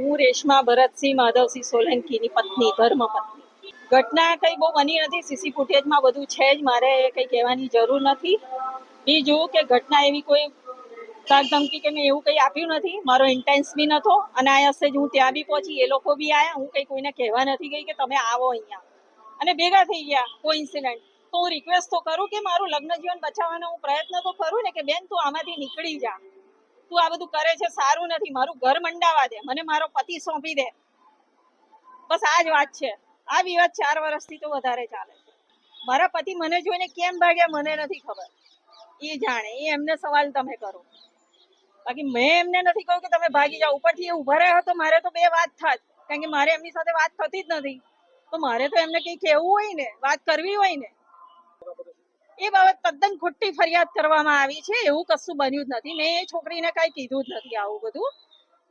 હું રેશમા ભરતસિંહ, માધવસિંહ સોલંકીની પત્ની ધર્મપત્ની ઘટના કઈ બહુ બની નથી સીસી ફૂટેજમાં બધું છે જ, મારે કઈ કહેવાની જરૂર નથી. બીજું કે ઘટના એવી કોઈ ધમકી કે મેં એવું કંઈ આપ્યું નથી, મારો ઇન્ટેન્સ બી નહોતો અને આ જ હું ત્યાં બી પહોંચી, એ લોકો બી આયા, હું કંઈ કોઈને કહેવા નથી ગઈ કે તમે આવો અહીંયા. અને ભેગા થઈ ગયા કોઈ ઇન્સિડન્ટ તો હું રિક્વેસ્ટ તો કરું કે મારું લગ્ન જીવન બચાવવાનો હું પ્રયત્ન તો કરું ને કે બેન તું આમાંથી નીકળી જા. તું આ બધું કરે છે, સારું નથી, મારું ઘર મંડાવા દે, મને મારો પતિ સોંપી દે. બસ આ જ વાત છે. આ વિવાદ ચાર વર્ષથી તો વધારે ચાલે છે. મારા પતિ મને જોઈને કેમ ભાગ્યા મને નથી ખબર. એ જાણે, એ એમને સવાલ તમે કરો. બાકી મેં એમને નથી કહ્યું કે તમે ભાગી જાઓ. ઉપરથી એ ઊભા રહ્યા તો મારે તો બે વાત થાત કારણ કે મારે એમની સાથે વાત થતી જ નથી. તો મારે તો એમને કંઈ કહેવું હોય ને, વાત કરવી હોય ને એ બાબત તદ્દન ખોટી ફરિયાદ કરવામાં આવી છે. એવું કશું બન્યું જ નથી. મેં એ છોકરીને કાંઈ કીધું જ નથી આવું બધું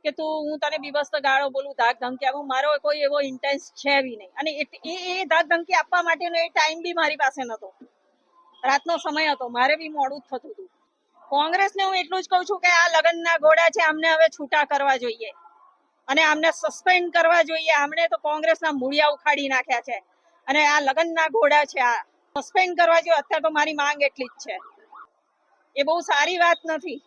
કે તું, હું તને બીબસ્ત ગાળો બોલું, ધાક ધમકી આપું. મારો કોઈ એવો ઇન્ટેન્સ છે બી નહીં. અને એ એ ધાક ધમકી આપવા માટેનો એ ટાઈમ બી મારી પાસે નહોતો. રાતનો સમય હતો. મારે બી મોડું જ થતું હતું. કોંગ્રેસને હું એટલું જ કહું છું કે આ લગ્નના ઘોડા છે, આમને હવે છૂટા કરવા જોઈએ. અને આમને સસ્પેન્ડ કરવા જોઈએ. આમણે તો કોંગ્રેસના મૂળિયા ઉખાડી નાખ્યા છે. અને આ લગ્નના ઘોડા છે, આ. સસ્પેન્ડ કરવા જોઈએ અત્યારે તો મારી માંગ એટલી જ છે. એ બહુ સારી વાત નથી.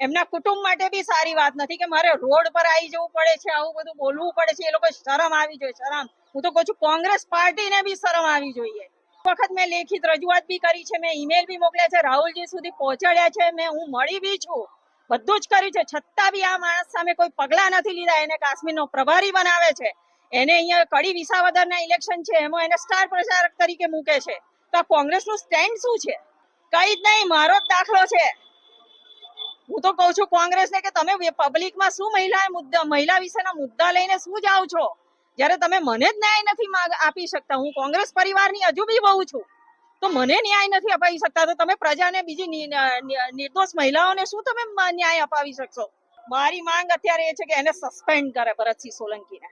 એમના કુટુંબ માટે બી સારી વાત નથી કે મારે રોડ પર આવી જવું પડે છે, આવું બધું બોલવું પડે છે, એ લોકો શરમ આવી જોઈએ, શરમ. હું તો કહું છું, કોંગ્રેસ પાર્ટીને બી શરમ આવી જોઈએ. વખત મેં લેખિત રજૂઆત બી કરી છે, મેં ઈમેલ બી મોકલ્યા છે, રાહુલજી સુધી પહોંચાડ્યા છે, મેં હું મળી બી છું. બધું જ કર્યું છે, છતાં બી આ માણસ સામે કોઈ પગલા નથી લીધા, એને કાશ્મીરનો પ્રભારી બનાવે છે. એને અહીંયા કડી વિસાવદરના ઇલેક્શન છે, એમાં એને સ્ટાર પ્રચારક તરીકે મૂકે છે. તો કોંગ્રેસનું સ્ટેન્ડ શું છે? કઈ જ નહીં, મારો જ દાખલો છે. હું તો કહું છું કોંગ્રેસને કે તમે પબ્લિકમાં શું મહિલા, મુદ્દા, મહિલા વિશેના મુદ્દા લઈને શું જાઓ છો? જ્યારે તમે મને જ ન્યાય નથી આપી શકતા. હું કોંગ્રેસ પરિવારની હજુ બી બહુ છું. તો મને ન્યાય નથી અપાવી શકતા. તો તમે પ્રજાને બીજી નિર્દોષ મહિલાઓને શું તમે ન્યાય અપાવી શકશો? મારી માંગ અત્યારે એ છે કે એને સસ્પેન્ડ કરે ભરતસિંહ સોલંકીને.